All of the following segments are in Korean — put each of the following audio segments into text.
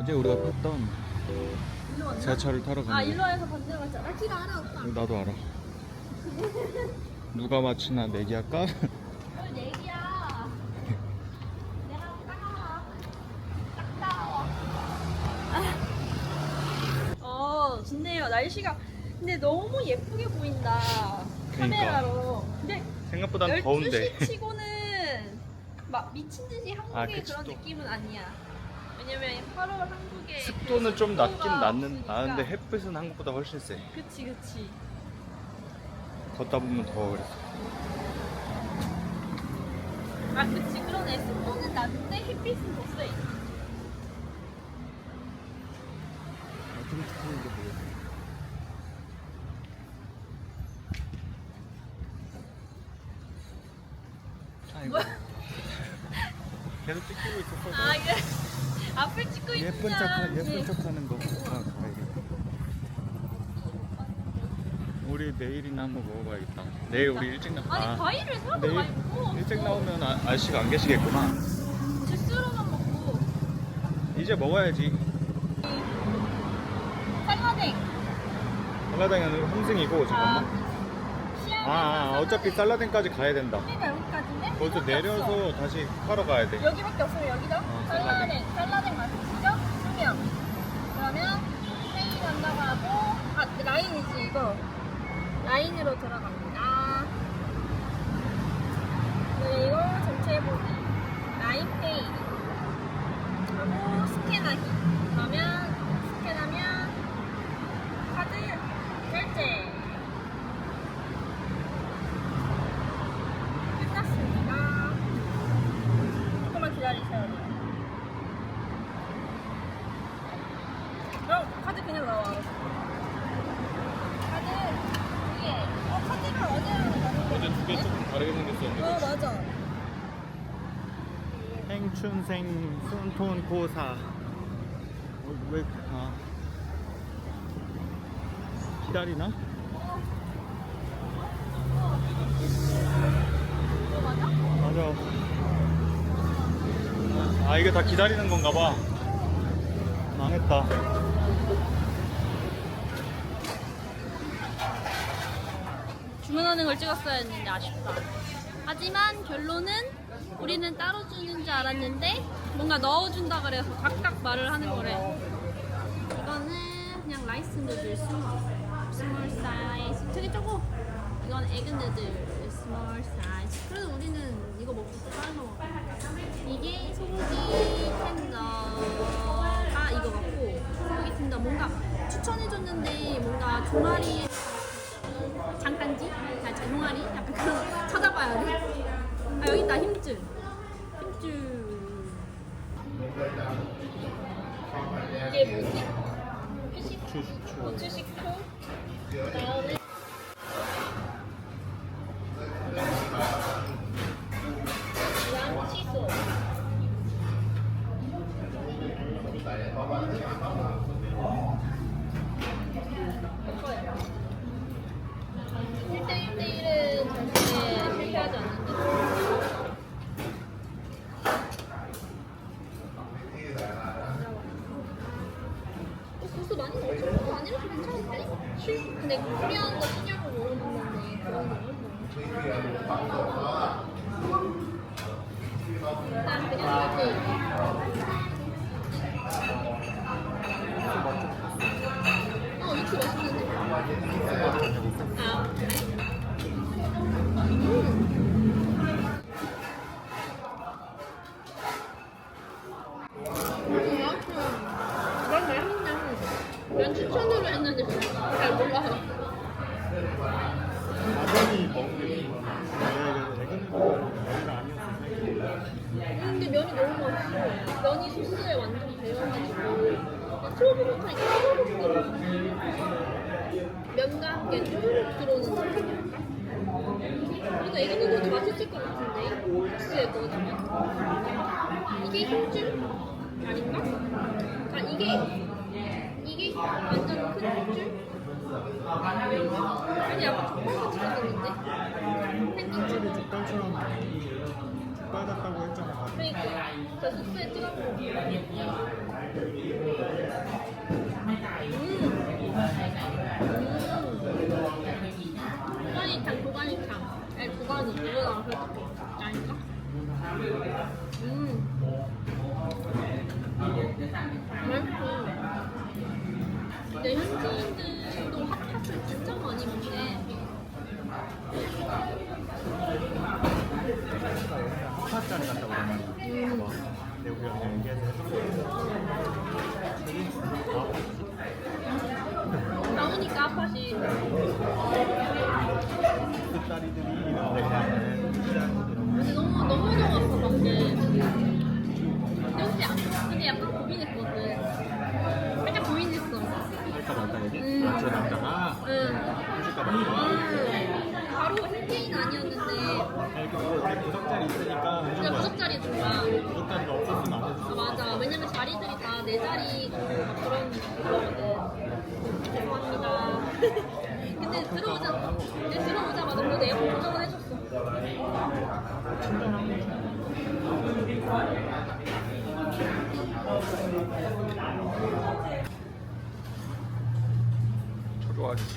어제 우리가 왔나? 지하철을 타러 아 갔는데 일로 와서 반대로 갔잖아. 나길 알아 오빠. 나도 알아 누가 맞히나 내기 할까? 뭘 내기야. 내가 따가워. 딱 따가워. 아. 어 좋네요. 날씨가 근데 너무 예쁘게 보인다. 카메라로. 근데 생각보다 12시 치고는 막 미친 듯이 한국의 아, 그치, 그런 또. 느낌은 아니야. 왜냐면 8월 한국에 습도는 좀 낮긴 낮는. 나는데 햇빛은 한국보다 훨씬 세 그치 그치. 걷다 보면 더워 그랬어 아 그치 그러네. 습도는 낮은데 햇빛은 더 세. 아이고 계속 찍히고 있었어 아 이게 앞을 찍고 있구나. 예쁜 척하 네. 척하는 거 아, 가야겠다. 우리 내일이나 한번 먹어봐야겠다 내일 우리 일찍 나 아니 아, 과일을 사도 내일 많이 먹어. 일찍 나오면 아, 아저씨가 안 계시겠구나 주스로만 먹고 이제 먹어야지 살라댕. 살라댕은 hom승이고 잠깐만 아, 아 어차피 살라댕까지 가야 된다 여기가 여기까지인데? 거기서 여기밖에 없어. 내려서 다시 하러 가야 돼 여기밖에 없으면 여기죠? 어, 살라댕. 살라댕 맞으시죠? 그러면 페이 간다고 하고 아 라인이지 이거. 라인으로 들어갑니다. 그리고 전체 보기. 라인 페이. 하고 스캔하기. 그러면 스캔하면 카드 결제. 끝났습니다. 조금만 기다리셔야 돼요. 그럼 카드 그냥 나와. 카드 위에. 어 카드를 어디에 하는 거야? 어제 두 개 조금 어 맞아. 행춘생 손톤 고사 어, 왜 아. 기다리나? 이거 맞아? 맞아 아 이게 다 기다리는 건가 봐 망했다 주문하는 걸 찍었어야 했는데 아쉽다. 하지만 결론은 우리는 따로 주는 줄 알았는데 뭔가 넣어준다 그래서 각각 말을 하는 거래. 이거는 그냥 라이스 누들 스몰, 스몰 사이즈 되게 적어. 이건 에그 누들 스몰 사이즈. 그래도 우리는 이거 먹고 거 먹어. 이게 소고기 텐더가 이거 같고 소고기 텐더 뭔가 추천해줬는데 뭔가 종아리 장단지? 아, 장롱아리? 약간 아 여기 있다 힘줄. 힘줄. 이게 뭐지? 휴식초. 추, 추. 휴식초. 그다음에 양치소. 난 맛있네. 난 추천으로 했는데 잘 아니었어 근데 면이 너무 맛있어. 면이 소스에 완전 배어가지고 초록초록하니까 초록 들어오는 면과 함께 초록 들어오는 느낌이랄까? 그래도 애기들도 맛있을 것 같은데 소스에 넣어주면 이게 힘줄 아닌가? 아 이게 이게 완전 큰 힘줄? 아니 약간 족발 같이 생겼는데? 족발처럼 빨갛다고 했잖아. 그러니까 저 숙소에 찍어보고 음. 음. 도가니탕 도가니탕 아니 도가니 이거랑 그렇게 아닌가? 음 근데 현지인들도 핫팟을 진짜 많이 먹네 핫짜리 같다고 그러면. 뭐, 내 우리가 그냥 얘기해서. 나오니까 딸이들이 근데 약- 약간 고민했거든. 살짝 고민했어. 할까 말까 얘기? 음. 아, 저 남자가 응. 해줄까 말까? 음. 바로 힐게인 아니었는데 아니 그거 내 구석자리 있으니까 해준 그냥 거야. 구석자리 준 거야. 구석자리가 없었으면 안 아, 해줬어. 맞아. 왜냐면 자리들이 다 내 자리고 막 그런 거거든. 죄송합니다. 근데 들어오자, 근데 들어오자마자 그래도 에어컨 조정을 해줬어.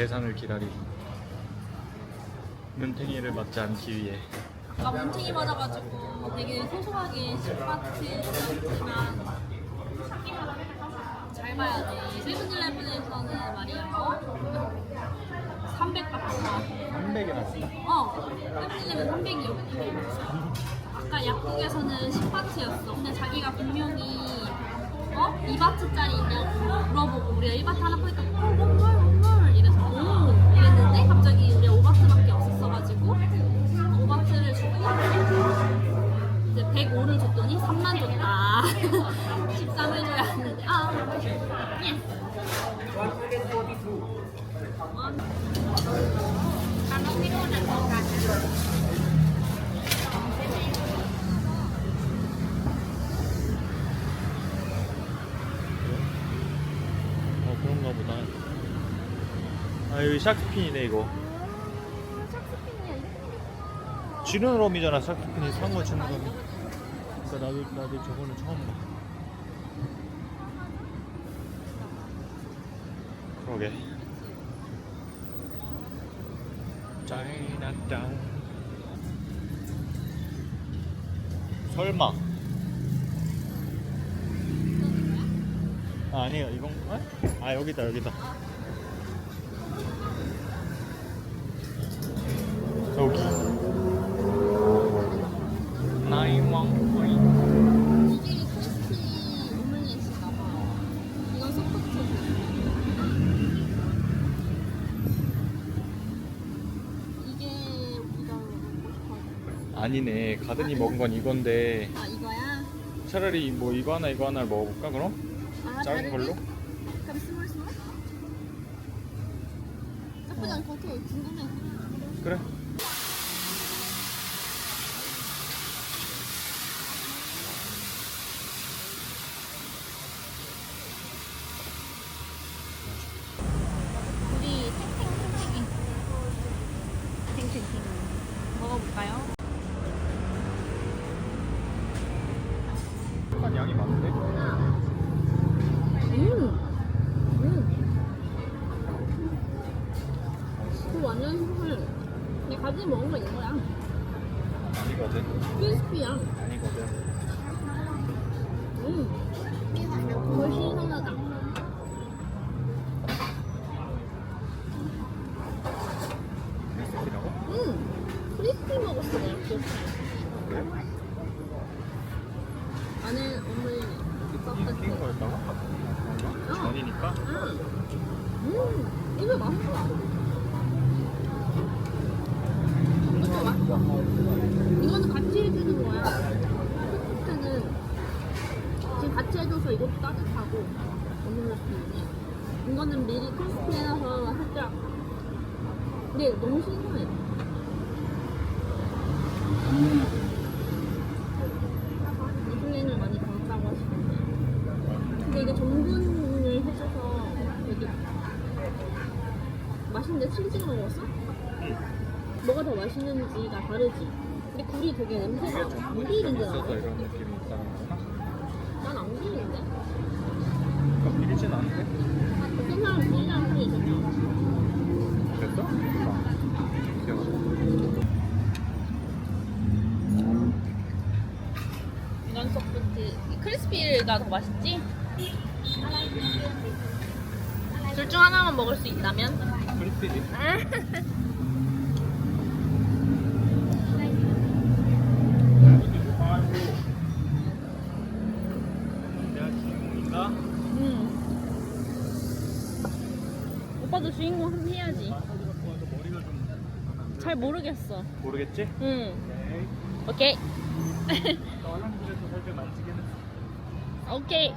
계산을 기다리고 눈탱이를 맞지 않기 위해 아까 뭉탱이 맞아가지고 되게 소소하게 10바트였지만 잘 봐야 돼. 세븐일레븐에서는 말이야. 어? 300바트가. 300이나 어, 세븐일레븐 300이었고. 아까 약국에서는 10바트였어. 근데 자기가 분명히 어? 2바트짜리냐고 물어보고 우리가 1바트 하나 보니까 어, 오 이랬는데 갑자기 우리가 5바트밖에 없었어가지고 5바트를 주고 이제 105를 줬더니 3만 줬다. 13을 줘야 하는데. 아 예스 필요는 것같아 어 그런가 보다 아 여기 샥스핀이네 이거. 샥스핀이야 이거 쥐는롬이잖아 샥스핀이. 상어 쥐는롬이. 그러니까 나도 나도 저거는 처음 봐 그러게. 짜이나땅 설마. 아, 아니에요. 이건 어? 아 여기다 여기다 여기 나이왕 포인트 이게 크리스피 오믈렛인가 봐. 이건 소프트. 이게 우리가 먹고 싶어. 아니네 가든이 먹은 건 이건데 아 이거야? 차라리 뭐 이거 하나 이거 하나 먹어볼까 그럼? 아 작은 걸로? 그럼 스몰 스몰? 나쁘지 같아. 궁금해. 그래 우리 탱탱탱탱이. 탱탱탱. 먹어볼까요? 약간 양이 많은데? 음. 음. 그 완전 소설. 그냥 가지 먹은 거 이거야. 아니거든 크리스피야. 아니거든 음. 거의 신선하다. 크리스피라고? 음. 크리스피 먹었어, 내가 그 그래? 안에 오늘 튀긴 튀긴 거였다고? 어. 전이니까? 음. 음. 이거 맛있어. 이거 맛있어. 이거는 같이 해주는 거야. 소프트는 지금 같이 해줘서 이것도 따뜻하고 오믈렛은 이거는 미리 크리스피 해놔서 살짝 근데 너무 신선해. 이슬린을 많이 담았다고 하시는데 근데 이게 전분을 해줘서 되게 맛있는지가 다르지? 근데 굴이 되게 냄새가 안 비린데 나는. 이런 느낌이 있다는 거구나. 난안 비린데? 그러니까 비리진 않은데? 어떤 사람 비린다는 소리 있잖아. 됐어? 아, 기억나. 이런 소프트 크리스피가 더 맛있지? 둘 중 하나만 먹을 수 있다면? 크리스피지? 내가 주인공인가? 응. 오빠도 주인공 한번 해야지. 머리가 좀 잘 모르겠어. 모르겠지? 응. 오케이. 살짝 만지긴 했어. 오케이.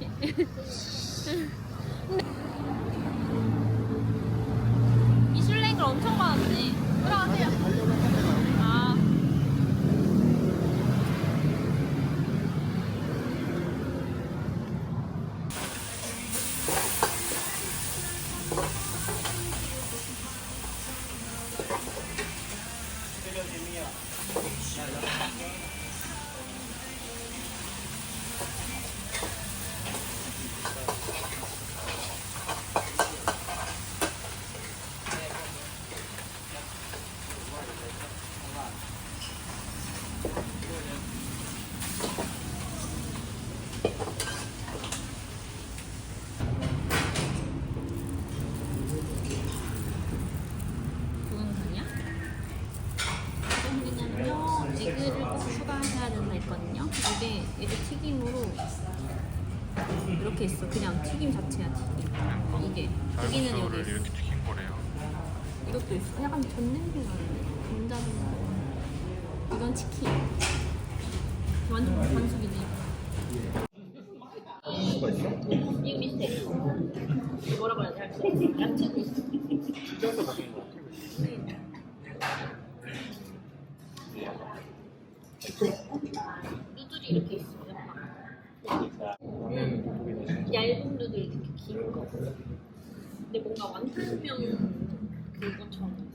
미슐랭을 엄청 많았네. 들어가세요. 아. 그건 뭐냐? 뭐냐면요 에그를 꼭 추가해야 된다 했거든요 이게 에그 튀김으로 이렇게 있어. 그냥 튀김 자체야 튀김. 이게. 여기는 여기 있어 이렇게 튀긴 거래요. 이것도 있어. 약간 전 냄새 나는데 전자도 이건 치킨. 완전 반숙이지 수가 있어? 이거 밑에. 뭐라고 해야 돼? 야채도 있어. 찢어서 먹는 거 같아. 누들이 이렇게 있어 약간 음, 얇은 누들 이렇게 긴 거. 근데 뭔가 완탕면 그것처럼.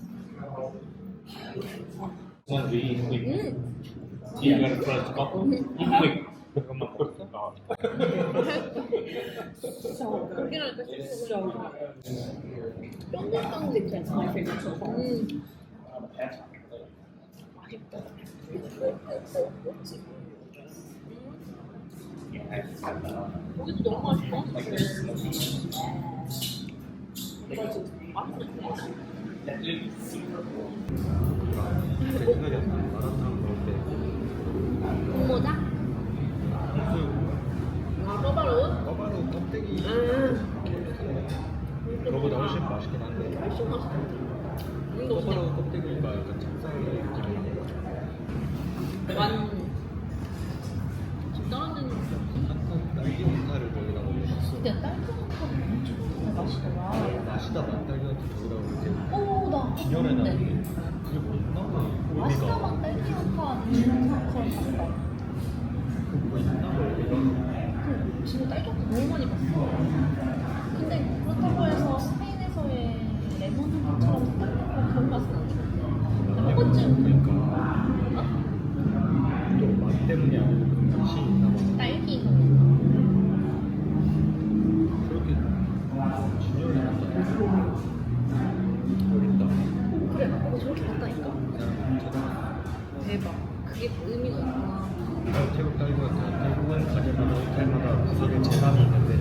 One really quick. 음. Quick. 잠깐만 벌써. 고기랑 이렇게. 음. 맛있다. 고기도 너무 맛있어. 안 나. 마라탕 먹을 때. 뭐다? 아, 써바로? 꺼바로 껍데기 음. 그거보다 훨씬 맛있긴 한데. 훨씬 맛있다. 이거 어때? 꺼바로 껍데기가 약간 찹쌀 느낌이 완 지금 떨어지는 거 한국 딸기 mon타를 거기다 올렸어. 근데 딸기만큼 진짜 맛있더라 맛이다 맛딸기한테 거기다 올렸지. 오나 진열해 놨는데 그게 근데 그렇다고 해서 스페인에서의 레몬 맛은 아니거든 한 번쯤 그러니까. 또 맛 때문이 아니고 맛이 있나 봐. 딸기 그렇게 진열해 놨잖아. 여기 있다. 그래 나 저렇게 봤다니까 이 사람 찾아봤어. 대박 그게 의미가 있구나 태국 딸기가 대부분 가게마다 호텔마다 구석에 재단이 있는데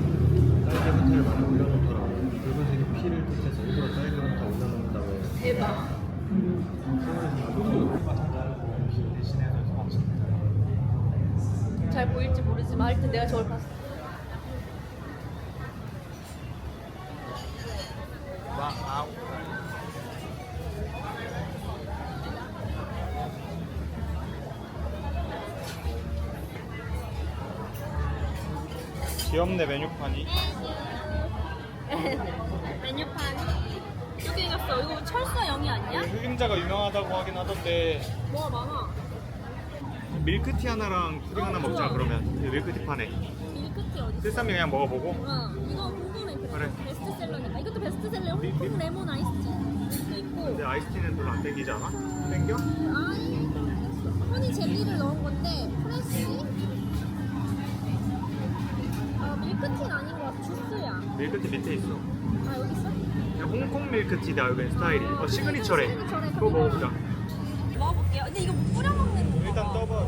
딸기 호텔을 많이 올려놓더라고. 붉은색의 피를 뜻해서 일부러 딸기 호텔 올려놓는다고 해요. 대박 대신해서 맛있다. 잘 보일지 모르지만 하여튼 내가 저걸 봤어. 귀엽네 메뉴판이. 메뉴판 여기 갔어 이거 철수 영이 아니야? 흑임자가 유명하다고 하긴 하던데 뭐가 많아 밀크티 하나랑 푸딩 하나 어, 먹자. 그러면 이 밀크티 판에 밀크티 어디 있어? 실삼이 그냥 먹어보고 응 이거 궁금해 그래. 그래. 베스트셀러니까 이것도 베스트셀러 홍콩 레몬 아이스티 있고 근데 아이스티는 별로 안 땡기지 않아? 땡겨? 아이 허니 젤리를 넣은 건데 프레쉬? 아 밀크티는 아닌 것 같아 주스야 밀크티 밑에 있어. 아 여기 있어? 홍콩 밀크티다 여기 스타일이. 어 시그니처래. 시그니처래. 그거 먹어보자. 먹어볼게요 근데 이거 못 뿌려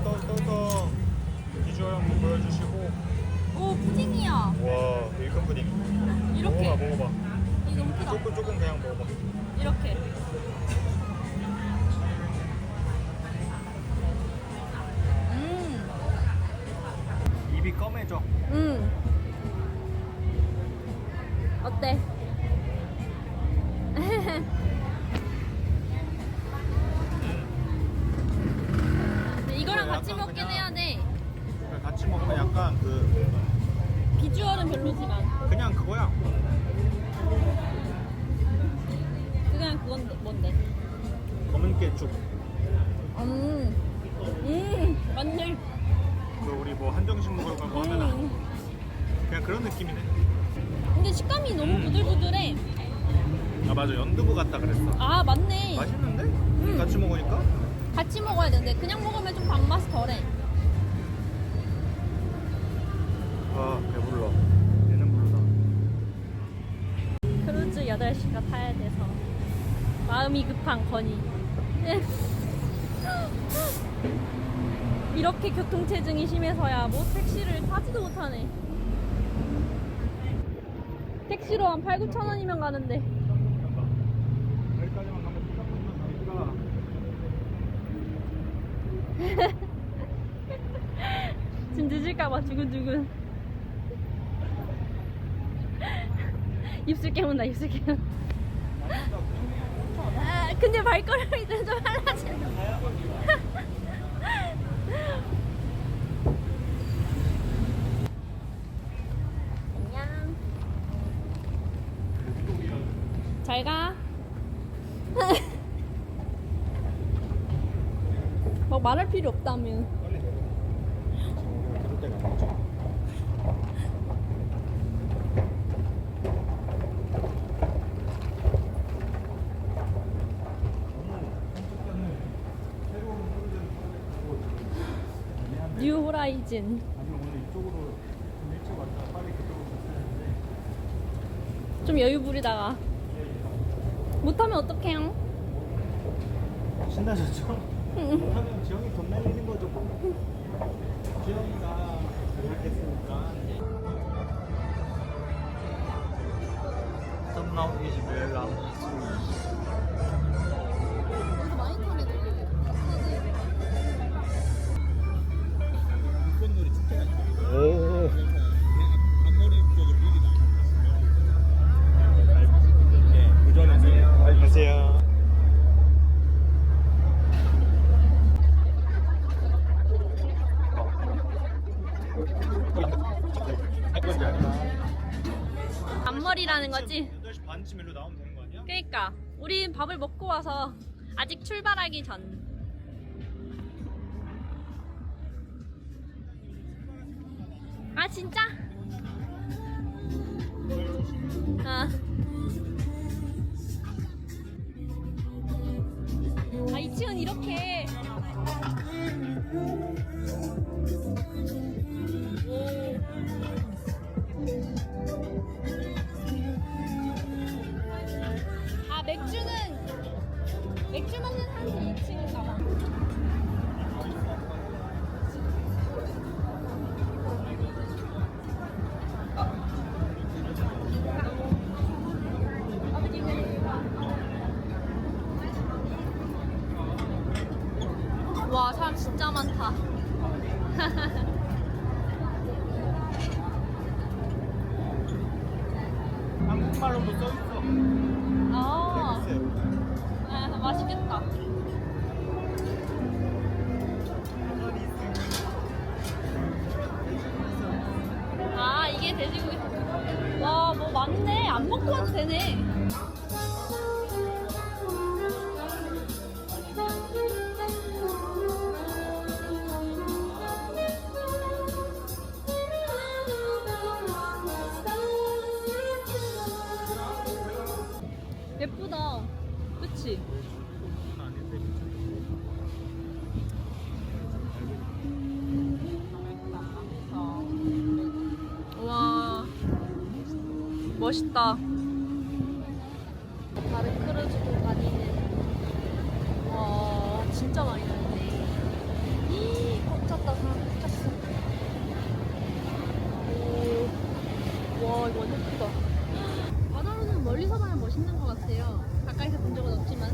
떠서 비주얼 한번 보여주시고. 오 푸딩이야 와 밀크 푸딩. 이렇게 먹어봐 먹어봐. 이거 너무 크다 조금 조금 그냥 먹어봐. 이렇게 음, 입이 검해져. 음. 검은 깨죽. 음, 음, 맞네. 그 우리 뭐 한정식 먹으러 가고 하면 음. 그냥 그런 느낌이네. 근데 식감이 너무 음. 부들부들해. 아 맞아 연두부 같다 그랬어. 아 맞네. 맛있는데? 같이 먹으니까? 같이 먹어야 되는데 그냥 먹으면 좀 단맛이 덜해. 아 배불러. 얘는 부르다. 크루즈 8시가 타야 돼서 마음이 급한 건이. 이렇게 교통체증이 심해서야 뭐 택시를 타지도 못하네. 택시로 한 8, 9천 원이면 가는데. 지금 늦을까봐 두근두근. 입술 깨문다, 입술 깨문다. 아, 근데 발걸음이 좀 빨라진다. 안녕. 잘 가. 막 말할 필요 없다면. 뉴 호라이즌. 좀 여유 부리다가. 못하면 어떡해요? 신나셨죠? 못하면 지영이 돈 날리는 거죠 지영이가 잘했으니까 썸 나오기 11랑 22 8시 반쯤 일로 나오면 되는 거 아니야? 그니까. 우린 밥을 먹고 와서 아직 출발하기 전. 아, 진짜? 아. 아, 2층은 이렇게. 돼지고기. 와, 뭐 많네. 안 먹고 와도 되네. 멋있다. 다른 크루즈도 다니는. 와, 진짜 많이 다니네. 이, 꽉 찼다, 사람 꽉 찼어. 오, 와, 이거 완전 크다. 바다로는 멀리서 보면 멋있는 것 같아요. 가까이서 본 적은 없지만.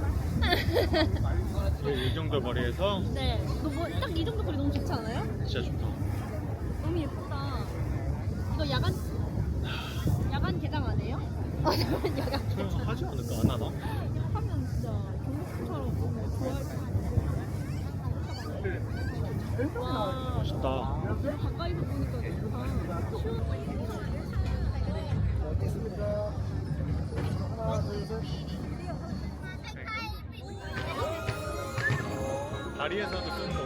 이 정도 거리에서 네, 너뭐딱 이 정도 거리 너무 좋지 않아요? 진짜 좋다. 너무 예쁘다. 이거 야간 야간 개장. 하지 않을까? 안 하나? 하면 진짜 경복궁처럼 너무 좋아할 것 같아. 와, 멋있다. 가까이서 보니까. 다리에서도 뭐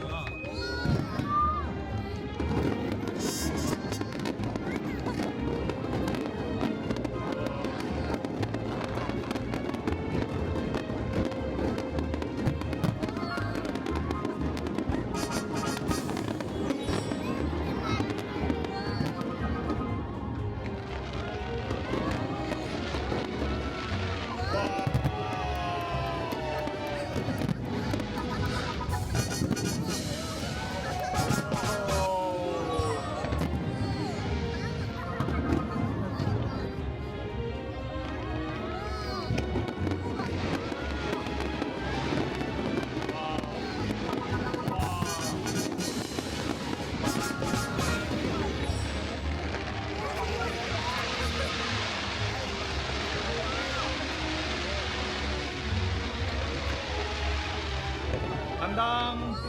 대포.